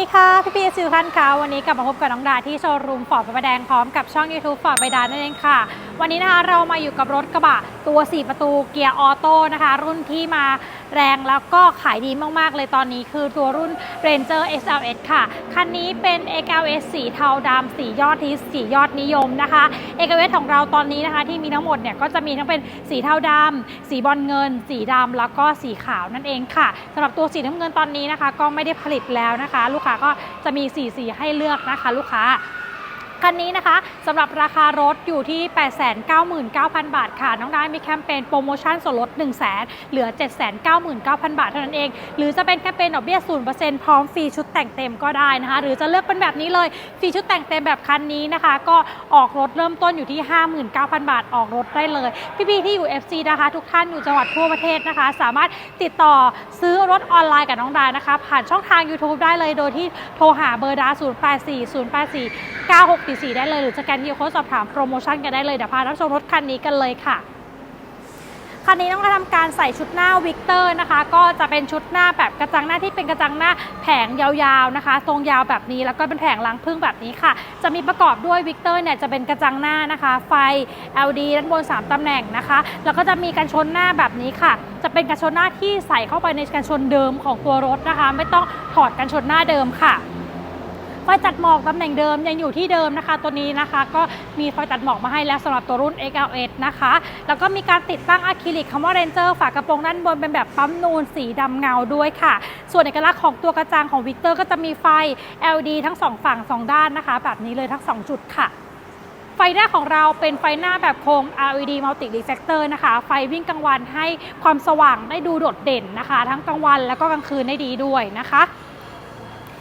ดีค่ะ พี่ปีสื่อพันธ์ค่ะวันนี้กลับมาพบกับน้องดาที่โชว์รูมฟอร์ดพระประแดงพร้อมกับช่อง YouTube ฟอร์ดไปดานั่นเองค่ะ วันนี้นะคะเรามาอยู่กับรถกระบะตัว 4 ประตูเกียร์ออโต้นะคะ รุ่นที่มา แรงแล้วก็ขายดีมากๆ เลยตอนนี้คือตัวรุ่น Ranger XLS ค่ะ คันนี้เป็น XLS สีเทาดำสียอดฮิตสียอดนิยมนะคะ XLS ของเราตอนนี้นะคะที่มีทั้งหมดเนี่ยก็จะมีทั้งเป็นสีเทาดำสีบอลเงิน สีดำแล้วก็สีขาวนั่นเองค่ะสำหรับตัวสีน้ำเงินตอนนี้นะคะ ก็ไม่ได้ผลิตแล้วนะคะ ลูกค้าก็จะมีสีสีให้เลือกนะคะ ลูกค้า คันนี้นะคะสำหรับราคารถอยู่ที่ 899,000 บาทค่ะ น้องได้มีแคมเปญโปรโมชั่นส่วนลด 1 0 0 0 0แเหลือ 799,000 บาทเท่านั้นเอง หรือจะเป็นแคมเปญดอกเบี้ย 0%พร้อมฟรีชุดแต่งเต็มก็ได้นะคะ หรือจะเลือกเป็นแบบนี้เลยฟรีชุดแต่งเต็มแบบคันนี้นะคะ ก็ออกรถเริ่มต้นอยู่ที่ 59,000 บาทออกรถได้เลย พี่ๆที่อยู่ FC นะคะ ทุกท่านอยู่จังหวัดทั่วประเทศนะคะ สามารถติดต่อซื้อรถออนไลน์กับน้องดานะคะ ผ่านช่องทาง YouTube ได้เลยโดยที่โทรหาเบอร์ดา084 084 44 ได้เลยหรือสแกนที่โค้ดสอบถามโปรโมชั่นกันได้เลยเดี๋ยวพารับชมรถคันนี้กันเลยค่ะคันนี้ต้องทำการใส่ชุดหน้าวิกเตอร์นะคะ ก็จะเป็นชุดหน้าแบบกระจังหน้าที่เป็นกระจังหน้าแผงยาวๆนะคะทรงยาวแบบนี้แล้วก็เป็นแผงลังพึ่งแบบนี้ค่ะ จะมีประกอบด้วยวิกเตอร์เนี่ยจะเป็นกระจังหน้านะคะ ไฟ LED ด้านบน 3 ตำแหน่งนะคะ แล้วก็จะมีกันชนหน้าแบบนี้ค่ะ จะเป็นกันชนหน้าที่ใส่เข้าไปในกันชนเดิมของตัวรถนะคะ ไม่ต้องถอดกันชนหน้าเดิมค่ะ ไฟจัดหมอกตำแหน่งเดิมยังอยู่ที่เดิมนะคะ ตัวนี้นะคะ ก็มีไฟจัดหมอกมาให้แล้วสำหรับตัวรุ่น XLS นะคะ แล้วก็มีการติดตั้งอะคริลิกคำว่า Ranger ฝากระโปรงด้านบนเป็นแบบปั๊มนูนสีดำเงาด้วยค่ะ ส่วนเอกลักษณ์ของตัวกระจังของ Victor ก็จะมีไฟ LED ทั้งสองฝั่งสองด้านนะคะ แบบนี้เลยทั้งสองจุดค่ะไฟหน้าของเราเป็นไฟหน้าแบบโคม LED Multi Reflector นะคะ ไฟวิ่งกลางวันให้ความสว่างได้ดูโดดเด่นนะคะ ทั้งกลางวันแล้วก็กลางคืนได้ดีด้วยนะคะ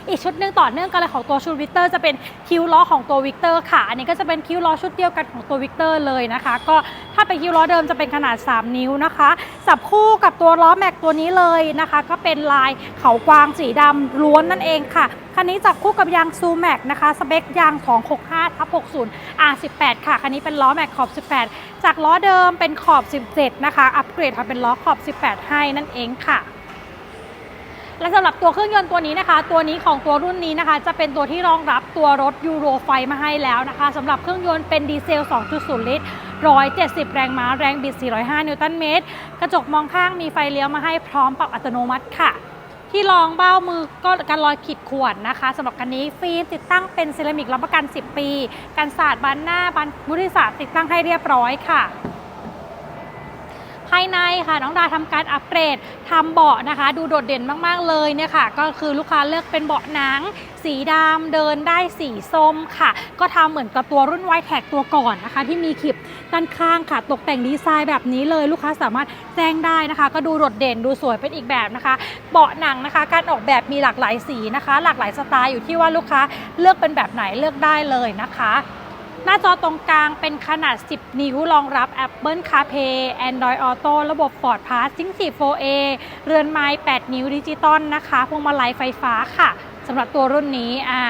อีกชุดหนึ่งต่อเนื่องกันเลยของตัวชุดวิกเตอร์จะเป็นคิ้วล้อของตัววิกเตอร์ค่ะ อันนี้ก็จะเป็นคิ้วล้อชุดเดียวกันของตัววิกเตอร์เลยนะคะ ก็ถ้าเป็นคิ้วล้อเดิมจะเป็นขนาด 3 นิ้วนะคะ สับคู่กับตัวล้อแม็กตัวนี้เลยนะคะ ก็เป็นลายเขากวางสีดำล้วนนั่นเองค่ะคันนี้จับคู่กับยางซูแม็กนะคะสเปคยาง 265ทับ60 R18 ค่ะ คันนี้เป็นล้อแม็กขอบ 18 จากล้อเดิมเป็นขอบ 17 นะคะ อัปเกรดมาเป็นล้อขอบ 18 ให้นั่นเองค่ะ และสำหรับตัวเครื่องยนต์ตัวนี้นะคะ ตัวนี้ของตัวรุ่นนี้นะคะ จะเป็นตัวที่รองรับตัวรถยูโรไฟมาให้แล้วนะคะสำหรับเครื่องยนต์เป็นดีเซล 2.0 ลิตร 170 แรงม้าแรงบิด 405 นิวตันเมตร กระจกมองข้างมีไฟเลี้ยวมาให้พร้อมปรับอัตโนมัติค่ะ ที่รองเบ้ามือก็กันรอยขีดข่วนนะคะสำหรับคันนี้ฟิล์มติดตั้งเป็นเซรามิกรับประกัน 10 ปี กันศาสตร์บานหน้าบานมุทิศาสตร์ติดตั้งให้เรียบร้อยค่ะ ภายในค่ะ น้องดาทำการอัปเกรดทำเบาะนะคะ ดูโดดเด่นมาก ๆ เลยเนี่ยค่ะ ก็คือลูกค้าเลือกเป็นเบาะหนัง สีดำเดินได้สีส้มค่ะ ก็ทำเหมือนกับตัวรุ่นไวแท็กตัวก่อนนะคะ ที่มีขีบด้านข้างค่ะ ตกแต่งดีไซน์แบบนี้เลยลูกค้าสามารถแจ้งได้นะคะ ก็ดูโดดเด่นดูสวยเป็นอีกแบบนะคะ เบาะหนังนะคะ การออกแบบมีหลากหลายสีนะคะ หลากหลายสไตล์อยู่ที่ว่าลูกค้าเลือกเป็นแบบไหนเลือกได้เลยนะคะ หน้าจอตรงกลางเป็นขนาด 10 นิ้วรองรับ Apple CarPlay Android Auto ระบบ Ford Pass Sync 4 4A เรือนไม้ 8 นิ้วดิจิตอลนะคะพวงมาลัยไฟฟ้าค่ะสำหรับตัวรุ่นนี้อ่า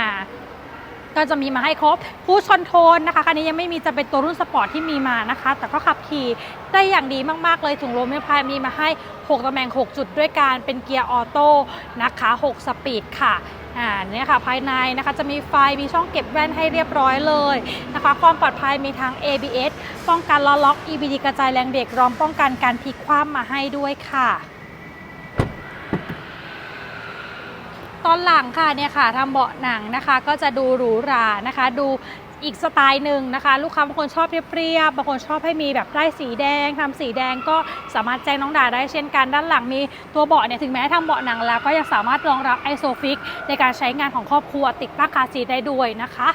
ก็จะมีมาให้ครบผู้ชนโทนนะคะคันนี้ยังไม่มีจะเป็นตัวรุ่นสปอร์ตที่มีมานะคะ แต่ก็ขับขี่ได้อย่างดีมากๆเลยถุงลมไม่พายมีมาให้ 6ตำแหน่ง 6 จุดด้วยการเป็นเกียร์ออโต้นะคะ 6 สปีดค่ะ อ่าเนี่ยค่ะภายในนะคะจะมีไฟมีช่องเก็บแว่นให้เรียบร้อยเลยนะคะความปลอดภัยมีทั้ง ABS ป้องกันล้อล็อก EBD กระจายแรงเบรกรอมป้องกันการพลิกคว่ำมาให้ด้วยค่ะตอนหลังค่ะเนี่ยค่ะทำเบาะหนังนะคะ ก็จะดูหรูหรานะคะ ดู อีกสไตล์หนึ่งนะคะ ลูกค้าบางคนชอบเรียบๆบางคนชอบให้มีแบบได้สีแดงทำสีแดงก็สามารถแจ้งน้องดาได้เช่นกันด้านหลังมีตัวเบาะเนี่ยถึงแม้ทำเบาะหนังแล้ว ก็ยังสามารถรองรับไอโซฟิกในการใช้งานของครอบครัวติดตั้งคาซีได้ด้วยนะคะ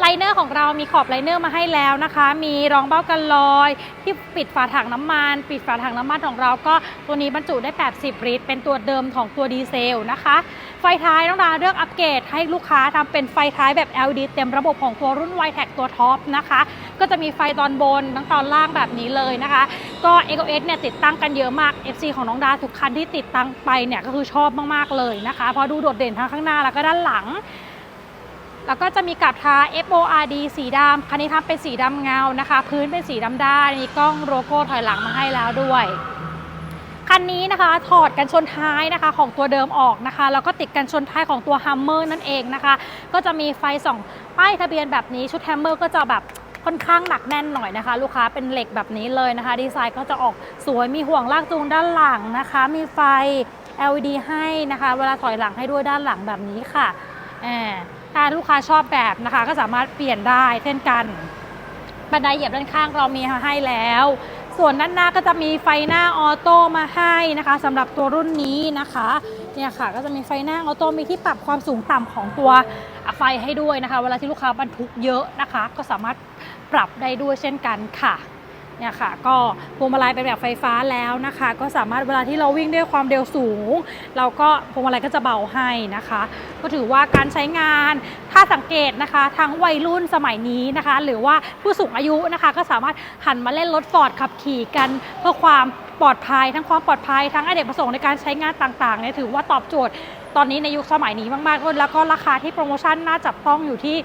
ไลเนอร์ของเรามีขอบไลเนอร์มาให้แล้วนะคะ มีรองเบ้ากันลอย ที่ปิดฝาถังน้ำมัน ปิดฝาถังน้ำมันของเราก็ตัวนี้บรรจุได้ 80 ลิตร เป็นตัวเดิมของตัวดีเซลนะคะ ไฟท้ายน้องดาเลือกอัปเกรดให้ลูกค้าทำเป็นไฟท้ายแบบ LED เต็มระบบของตัวรุ่น y t e c ตัวท็อปนะคะ ก็จะมีไฟตอนบนทั้งตอนล่างแบบนี้เลยนะคะ ก็ e c o s เนี่ยติดตั้งกันเยอะมาก FC ของน้องดาทุกคันที่ติดตั้งไปเนี่ยก็คือชอบมากๆเลยนะคะเพราะดูโดดเด่นทั้งข้างหน้าแล้วก็ด้านหลังแล้วก็จะมีกับทา FORD สีดำคันนี้ทำเป็นสีดำเงานะคะ พื้นเป็นสีดำด้านมีกล้องโลโก้ถอยหลังมาให้แล้วด้วย คันนี้นะคะถอดกันชนท้ายนะคะของตัวเดิมออกนะคะ แล้วก็ติดกันชนท้ายของตัว Hummer นั่นเองนะคะ ก็จะมีไฟส่องป้ายทะเบียนแบบนี้ชุด Hummer ก็จะแบบค่อนข้างหนักแน่นหน่อยนะคะ ลูกค้าเป็นเหล็กแบบนี้เลยนะคะ ดีไซน์ก็จะออกสวยมีห่วงลากจูงด้านหลังนะคะ มีไฟ LED ให้นะคะ เวลาถอยหลังให้ด้วยด้านหลังแบบนี้ค่ะแอบถ้าลูกค้าชอบแบบนะคะ ก็สามารถเปลี่ยนได้เช่นกันบันไดเหยียบด้านข้างเรามีให้แล้ว ส่วนด้านหน้าก็จะมีไฟหน้าออโต้มาให้นะคะสำหรับตัวรุ่นนี้นะคะเนี่ยค่ะก็จะมีไฟหน้าออโต้มีที่ปรับความสูงต่ำของตัวไฟให้ด้วยนะคะ เวลาที่ลูกค้าบรรทุกเยอะนะคะ ก็สามารถปรับได้ด้วยเช่นกันค่ะ เนี่ยค่ะ ก็พวงมาลัยเป็นแบบไฟฟ้าแล้วนะคะ ก็สามารถเวลาที่เราวิ่งด้วยความเร็วสูง เราก็พวงมาลัยก็จะเบาให้นะคะ ก็ถือว่าการใช้งานถ้าสังเกตนะคะทั้งวัยรุ่นสมัยนี้นะคะ หรือว่าผู้สูงอายุนะคะ ก็สามารถหันมาเล่นรถฟอร์ดขับขี่กันเพื่อความปลอดภัย ทั้งความปลอดภัยทั้งอเนกประสงค์ในการใช้งานต่างๆเนี่ยถือว่าตอบโจทย์ตอนนี้ในยุคสมัยนี้มากๆแล้วก็ราคาที่โปรโมชั่นน่าจับต้องอยู่ที่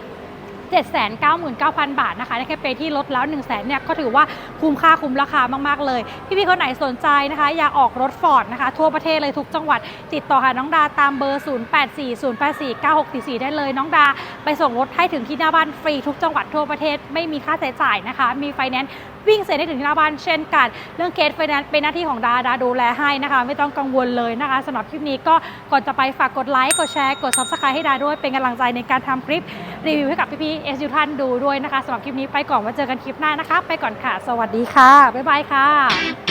799,000 บาทนะคะในแค่เปที่ลดแล้ว 1 0 0 0 0แเนี่ยก็ถือว่าคุ้มค่าคุ้มราคามากๆเลย พี่ๆคนไหนสนใจนะคะอยากออกรถฟอร์ดนะคะ ทั่วประเทศเลยทุกจังหวัด ติดต่อหาน้องดาตามเบอร์ 0840849644 ได้เลยน้องดา ไปส่งรถให้ถึงที่หน้าบ้านฟรีทุกจังหวัดทั่วประเทศไม่มีค่าใช้จ่ายนะคะ มีไฟแนนซ์ วิ่งเสร็จได้ถึงที่หน้าบ้านเช่นกัน เรื่องเคสไฟแนนซ์เป็นหน้าที่ของดาดาดูแลให้นะคะ ไม่ต้องกังวลเลยนะคะสำหรับคลิปนี้ก็ก่อนจะไปฝากกดไลค์กดแชร์กด s u b สไครต์ให้ดาด้วยเป็นกำลังใจในการทำคลิปรีวิวให้กับพี่ๆเอสยูท่านดูด้วยนะคะสำหรับคลิปนี้ไปก่อนมาเจอกันคลิปหน้านะคะ ไปก่อนค่ะ สวัสดีค่ะบ๊ายบายค่ะ